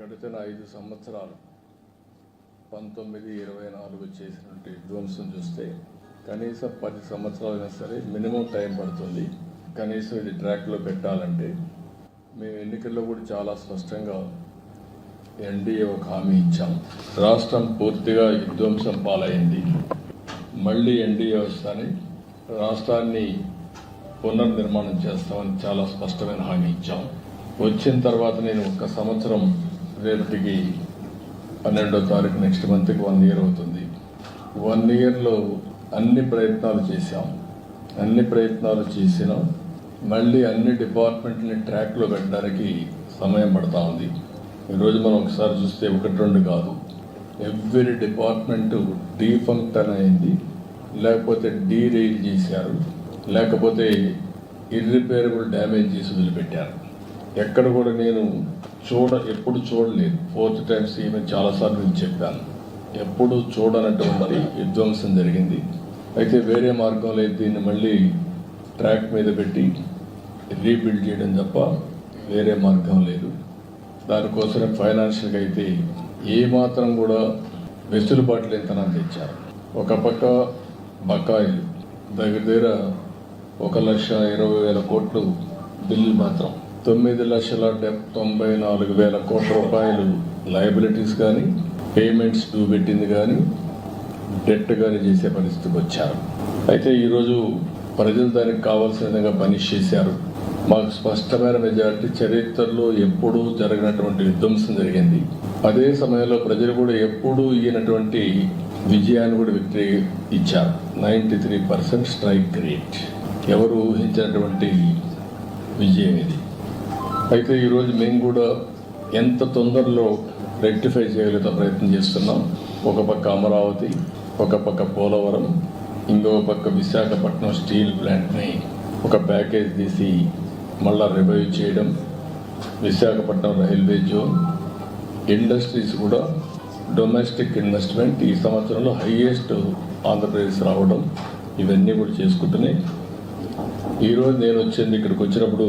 గడిచిన ఐదు సంవత్సరాలు పంతొమ్మిది ఇరవై నాలుగు చేసినటువంటి విధ్వంసం చూస్తే కనీసం పది సంవత్సరాలైనా సరే మినిమం టైం పడుతుంది. కనీసం ఇది ట్రాక్లో పెట్టాలంటే మేము ఎన్నికల్లో కూడా చాలా స్పష్టంగా ఎన్డీఏ ఒక హామీ ఇచ్చాం. రాష్ట్రం పూర్తిగా విధ్వంసం పాలైంది. మళ్ళీ ఎన్డీఏ వస్తాని రాష్ట్రాన్ని పునర్నిర్మాణం చేస్తామని చాలా స్పష్టమైన హామీ ఇచ్చాం. వచ్చిన తర్వాత నేను ఒక సంవత్సరం రేపటికి పన్నెండో తారీఖు నెక్స్ట్ మంత్కి వన్ ఇయర్ అవుతుంది. వన్ ఇయర్లో అన్ని ప్రయత్నాలు చేశాం. అన్ని ప్రయత్నాలు చేసినాం మళ్ళీ అన్ని డిపార్ట్మెంట్ని ట్రాక్లో పెట్టడానికి సమయం పడతా ఉంది. ఈరోజు మనం ఒకసారి చూస్తే ఒకటి రెండు కాదు. ఎవ్రీ డిపార్ట్మెంట్ డీఫంక్ట్ అయింది. లేకపోతే డీరైల్ చేశారు. లేకపోతే ఇర్రిపేరబుల్ డ్యామేజ్ చేసి వదిలిపెట్టారు. ఎక్కడ కూడా నేను చూడ ఎప్పుడు చూడలేదు. ఫోర్త్ టైమ్స్ ఈమె చాలాసార్లు నేను చెప్పాను. ఎప్పుడు చూడనటువంటి విధ్వంసం జరిగింది. అయితే వేరే మార్గం లేదు దీన్ని మళ్ళీ ట్రాక్ మీద పెట్టి రీబిల్డ్ చేయడం తప్ప వేరే మార్గం లేదు. దానికోసమే ఫైనాన్షియల్గా అయితే ఏమాత్రం కూడా వెసులుబాటు లేనితనాన్ని తెచ్చారు. ఒక పక్క బకాయిలు దగ్గర దగ్గర ఒక లక్ష ఇరవై వేల కోట్లు బిల్లు మాత్రం. తొమ్మిది లక్షల తొంభై నాలుగు వేల కోట్ల రూపాయలు లయబిలిటీస్ కానీ పేమెంట్స్ డ్యూ పెట్టింది కానీ డెట్ కానీ చేసే పరిస్థితికి వచ్చారు. అయితే ఈరోజు ప్రజలు దానికి కావాల్సిన విధంగా పనిష్ చేశారు. మాకు స్పష్టమైన మెజారిటీ చరిత్రలో ఎప్పుడూ జరిగినటువంటి విధ్వంసం జరిగింది. అదే సమయంలో ప్రజలు కూడా ఎప్పుడూ ఈయనటువంటి విజయాన్ని కూడా విక్టరీ ఇచ్చారు. Ninety three percent strike rate. ఎవరు ఊహించినటువంటి విజయం ఇది? అయితే ఈరోజు మేము కూడా ఎంత తొందరలో రెక్టిఫై చేయగలిగే ప్రయత్నం చేస్తున్నాం. ఒక పక్క అమరావతి ఒక పక్క పోలవరం ఇంకో పక్క విశాఖపట్నం స్టీల్ ప్లాంట్ని ఒక ప్యాకేజ్ తీసి మళ్ళా రివైవ్ చేయడం విశాఖపట్నం రైల్వే జోన్ ఇండస్ట్రీస్ కూడా డొమెస్టిక్ ఇన్వెస్ట్మెంట్ ఈ సంవత్సరంలో హైయెస్ట్ ఆంధ్రప్రదేశ్ రావడం ఇవన్నీ కూడా చేసుకుంటున్నాయి ఈరోజు నేను వచ్చింది ఇక్కడికి వచ్చినప్పుడు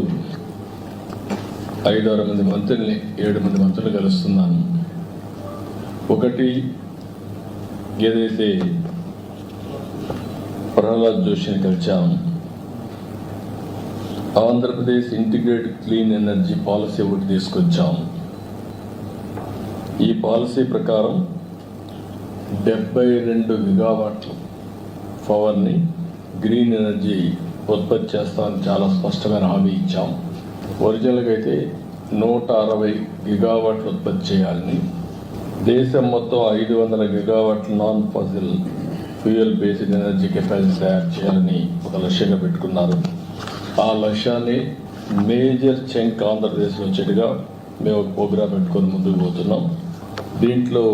ఐదారు మంది మంత్రుల్ని ఏడు మంది మంత్రులు కలుస్తున్నాను. ఒకటి ఏదైతే ప్రహ్లాద్ జోషిని కలిచాము Andhra Pradesh integrated clean energy policy ఒకటి తీసుకొచ్చాము ఈ పాలసీ ప్రకారం డెబ్బై రెండు గిగావాట్ల పవర్ని గ్రీన్ ఎనర్జీ ఉత్పత్తి చేస్తామని చాలా స్పష్టమైన హామీ ఇచ్చాం. ఒరిజినల్గా అయితే నూట అరవై గిగావాట్లు ఉత్పత్తి చేయాలని. దేశం మొత్తం ఐదు వందల గిగావాట్ల non fossil fuel based energy capacity తయారు చేయాలని ఒక లక్ష్యంగా పెట్టుకున్నారు. ఆ లక్ష్యాన్ని మేజర్ చెంక్ ఆంధ్రప్రదేశ్లో వచ్చేట్టుగా మేము ఒక ప్రోగ్రాం పెట్టుకొని ముందుకు పోతున్నాం. దీంట్లో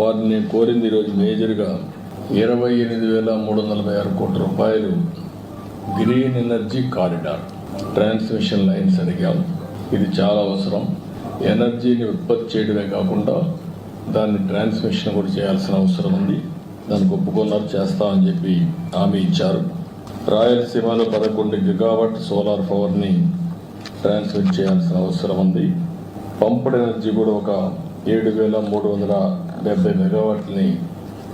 వారిని కోరింది ఈరోజు మేజర్గా ఇరవై ఎనిమిది వేల మూడు వందల ఆరు కోట్ల రూపాయలు green energy corridor. Transmission lines అడిగాం. ఇది చాలా అవసరం. ఎనర్జీని ఉత్పత్తి చేయడమే కాకుండా దాన్ని ట్రాన్స్మిషన్ కూడా చేయాల్సిన అవసరం ఉంది. దానికి ఒప్పుకున్నారు చేస్తామని చెప్పి హామీ ఇచ్చారు. రాయలసీమలో పదకొండు గిగావాట్ సోలార్ పవర్ని ట్రాన్స్మిట్ చేయాల్సిన అవసరం ఉంది. పంపుడు ఎనర్జీ కూడా ఒక ఏడు వేల మూడు వందల డెబ్బై మెగావాట్ని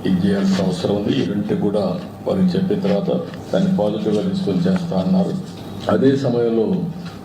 ఇది చేయాల్సిన అవసరం ఉంది. ఈ రెండింటి కూడా వారికి చెప్పిన తర్వాత దాన్ని పాజిటివ్గా తీసుకొని చేస్తా అన్నారు. అదే సమయంలో